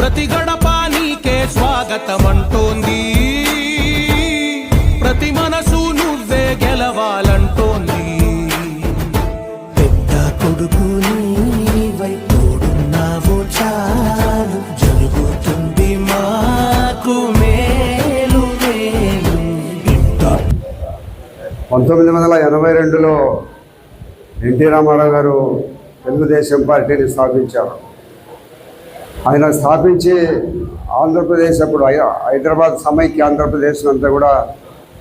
ప్రతి గడప నీకే స్వాగతం అంటోంది ప్రతి మనసు నువ్వే గెలవాలంటోంది. పెద్ద కొడుకు నీవై తోడున్నావు చాలు. జరుగుతుంది మాకు మేలు మేలు ఇంత పంతొమ్మిది వందల ఎనభై రెండులో ఎన్టీ రామారావు గారు తెలుగుదేశం పార్టీని స్థాపించారు. ఆయన స్థాపించి ఆంధ్రప్రదేశ్ అప్పుడు హై- హైదరాబాద్ సమైక్య ఆంధ్రప్రదేశ్ అంతా కూడా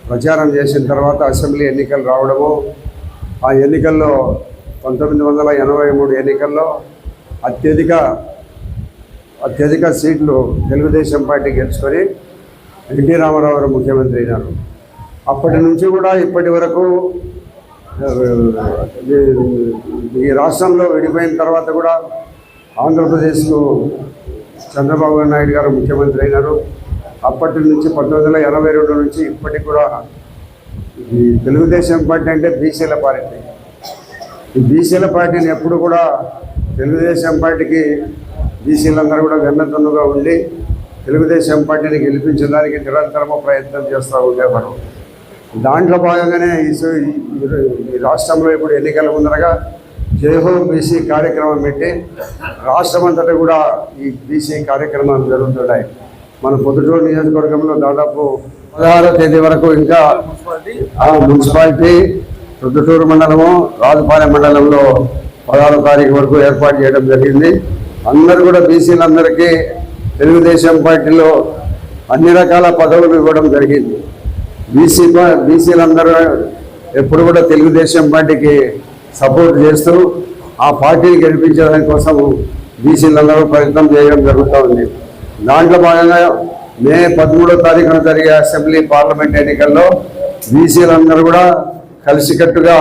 ప్రచారం చేసిన తర్వాత అసెంబ్లీ ఎన్నికలు రావడము ఆ ఎన్నికల్లో పంతొమ్మిది వందల ఎనభై మూడు ఎన్నికల్లో అత్యధిక అత్యధిక సీట్లు తెలుగుదేశం పార్టీ గెలుచుకొని ఎన్టీ రామారావు గారు ముఖ్యమంత్రి అయినారు. అప్పటి నుంచి కూడా ఇప్పటి వరకు ఈ- ఈ రాష్ట్రంలో విడిపోయిన తర్వాత కూడా ఆంధ్రప్రదేశ్కు చంద్రబాబు నాయుడు గారు ముఖ్యమంత్రి అయినారు. అప్పటి నుంచి పంతొమ్మిది వందల ఎనభై రెండు నుంచి ఇప్పటికి కూడా ఈ తెలుగుదేశం పార్టీ అంటే బీసీల పార్టీ. ఈ బీసీల పార్టీని ఎప్పుడు కూడా తెలుగుదేశం పార్టీకి బీసీలందరూ కూడా వెన్నతన్నుగా ఉండి తెలుగుదేశం పార్టీని గెలిపించడానికి నిరంతరము ప్రయత్నం చేస్తూ ఉండేవారు. దాంట్లో భాగంగానే ఈ ఈ- రాష్ట్రంలో ఇప్పుడు ఎన్నికల ముందరగా జయహో బీసీ కార్యక్రమం పెట్టి రాష్ట్రం అంతటా కూడా ఈ బీసీ కార్యక్రమాలు జరుగుతున్నాయి. మన పొద్దుటూరు నియోజకవర్గంలో దాదాపు పదహారో తేదీ వరకు ఇంకా మున్సిపాలిటీ పొద్దుటూరు మండలము రాజుపాలెం మండలంలో పదహారో తారీఖు వరకు ఏర్పాటు చేయడం జరిగింది. అందరూ కూడా బీసీలందరికీ తెలుగుదేశం పార్టీలో అన్ని రకాల పదవులు ఇవ్వడం జరిగింది. బీసీ బీసీలందరూ ఎప్పుడు కూడా తెలుగుదేశం పార్టీకి సపోర్ట్ చేస్తూ ఆ పార్టీని గెలిపించడం కోసం బీసీలందరూ ప్రయత్నం చేయడం జరుగుతూ ఉంది దాంట్లో భాగంగా మే పదమూడో తారీఖున జరిగే అసెంబ్లీ పార్లమెంట్ ఎన్నికల్లో బీసీలందరూ కూడా కలిసికట్టుగా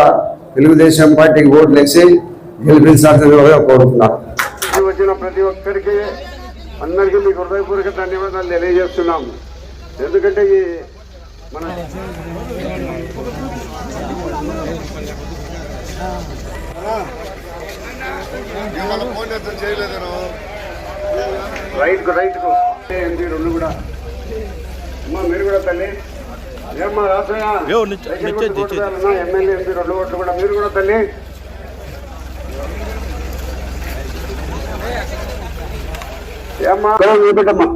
తెలుగుదేశం పార్టీకి ఓట్లు వేసి గెలిపించాల్సిందిగా కోరుతున్నాను వచ్చిన ప్రతి ఒక్కరికి అందరికీ మీకు హృదయపూర్వక ధన్యవాదాలు తెలియజేస్తున్నాం ఎందుకంటే ఈ మన ఇవాళ ఫోన్ చేస్తే చేయలేదను రైట్కు రైట్కు ఎంపీ రెండు కూడా అమ్మా మీరు కూడా తల్లి ఏమ్మా రాసయ్య ఎమ్మెల్యే ఎంపీ రెండు ఓట్లు కూడా మీరు కూడా తల్లి ఏమ్మా చూపెట్టమ్మా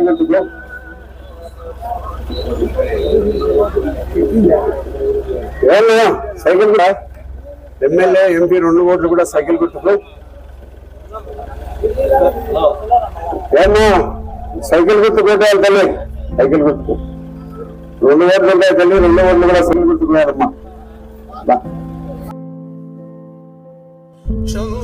గుర్తుకో ఏమయ్యా సైకిల్ కూడా ఎమ్మెల్యే ఎంపీ రెండు ఓట్లు కూడా సైకిల్ గుర్తుకు ఏమో సైకిల్ గుర్తు పెట్టాలి తల్లి సైకిల్ గుర్తుకు రెండు ఓట్లు ఉంటాయి తల్లి రెండు ఓట్లు కూడా సైకిల్ గుర్తుకున్నారమ్మా బా చంద్రుడా రా,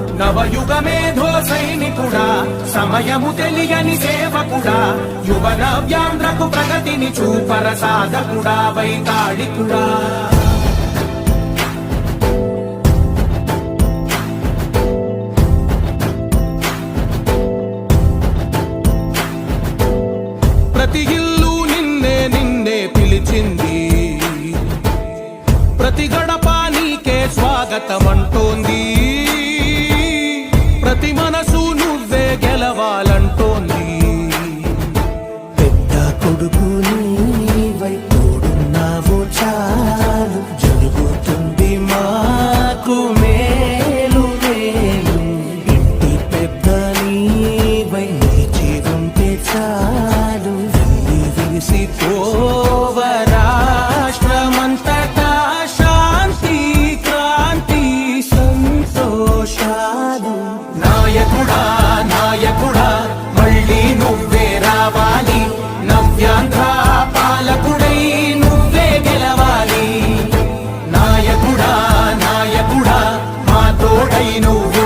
నవయుగ మేధో సైనికుడా సమయము తెలియని సేవకుడా యువ నవ్యాంధ్రకు ప్రగతిని చూపర సాధకుడా వైతాళికుడా ప్రతి నిన్నే నిన్నే పిలిచింది ప్రతి గడప నీకే స్వాగతం అంటోంది నువ్వు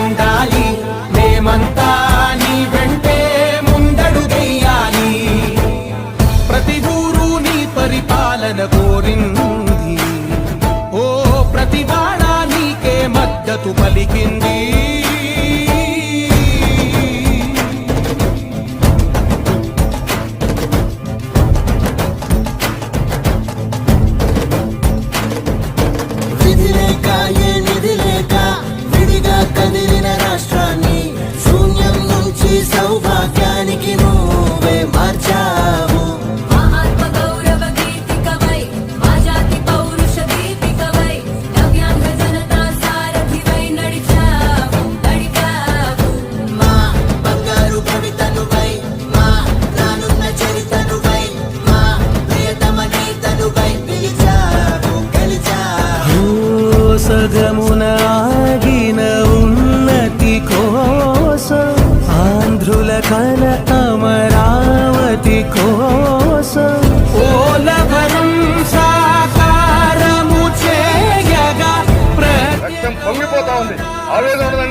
Arıyoruz onu